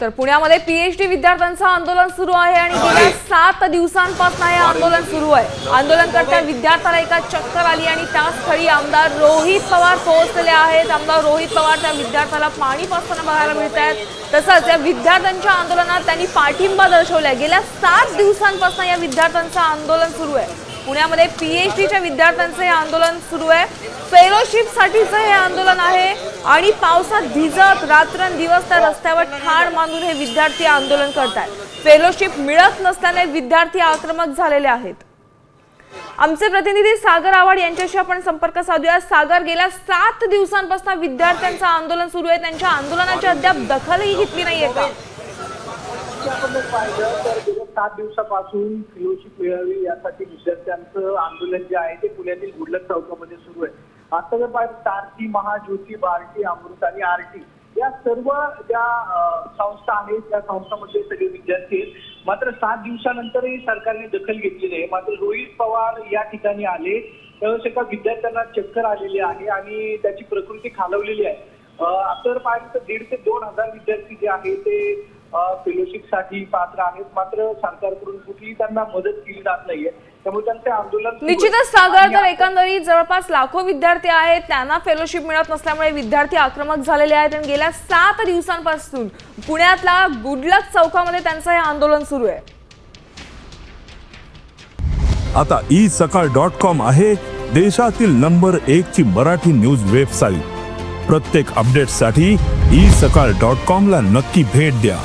तर पुण्यामध्ये पीएचडी विद्यार्थ्यांचं आंदोलन सुरू आहे आणि गेल्या सात दिवसांपासून हे आंदोलन सुरू आहे. आंदोलनकर्त्या विद्यार्थ्याला एका चक्कर आली आणि त्या स्थळी आमदार रोहित पवार पोहोचलेले आहेत. आमदार रोहित पवार त्या विद्यार्थ्याला पाणी पाचताना बघायला मिळत आहेत. तसंच या विद्यार्थ्यांच्या आंदोलनात त्यांनी पाठिंबा दर्शवलाय. गेल्या सात दिवसांपासून या विद्यार्थ्यांचं आंदोलन सुरू आहे. पुण्यामध्ये पीएचडीच्या विद्यार्थ्यांचं हे आंदोलन सुरू आहे. फेलोशिपसाठीचं हे आंदोलन आहे आणि पावसात भिजत रात्रंदिवस त्या रस्त्यावर ठाण मानून हे विद्यार्थी आंदोलन करतात फेलोशिप मिळत नसल्याने विद्यार्थी आक्रमक झालेले आहेत. आमचे प्रतिनिधी सागर आव्हाड यांच्याशी आपण संपर्क साधूया. सागर गेल्या सात दिवसांपासून विद्यार्थ्यांचं आंदोलन सुरू आहे. त्यांच्या आंदोलनाची अद्याप दखलही घेतली नाहीये का? सात दिवसापासून फेलोशिप मिळावी यासाठी विद्यार्थ्यांचं आंदोलन जे आहे ते पुण्यातील गुडलक चौकामध्ये सुरू आहे. आता जर पाहिलं सारथी महाज्योती बार्टी अमृत आणि आरटी या सर्व ज्या संस्था आहेत त्या संस्थांमध्ये सगळे विद्यार्थी आहेत. मात्र सात दिवसानंतरही सरकारने दखल घेतलेली आहे. मात्र रोहित पवार या ठिकाणी आले त्यावेळेस एका विद्यार्थ्यांना चक्कर आलेली आहे आणि त्याची प्रकृती खालवलेली आहे. आता जर पाहिलं तर दीड ते दोन हजार विद्यार्थी जे आहे ते फेलोशिपसाठी पात्र आहेत. मात्र सरकारकडून कुठलीही त्यांना मदत केली जात नाहीये. त्यामुळे त्यांचे आंदोलन. निश्चितच सागर तर एकंदरीत जवळपास लाखो विद्यार्थी आहेत. त्यांना फेलोशिप मिळत नसल्यामुळे विद्यार्थी आक्रमक झालेले आहेत. आणि गेल्या सात दिवसांपासून पुण्यातल्या गुडलक चौकामध्ये त्यांचं हे आंदोलन सुरू आहे. आता ई सकाळ डॉट कॉम आहे देशातील नंबर एक ची मराठी न्यूज वेबसाईट प्रत्येक अपडेटसाठी ई सकाळ डॉट कॉम ला नक्की भेट द्या.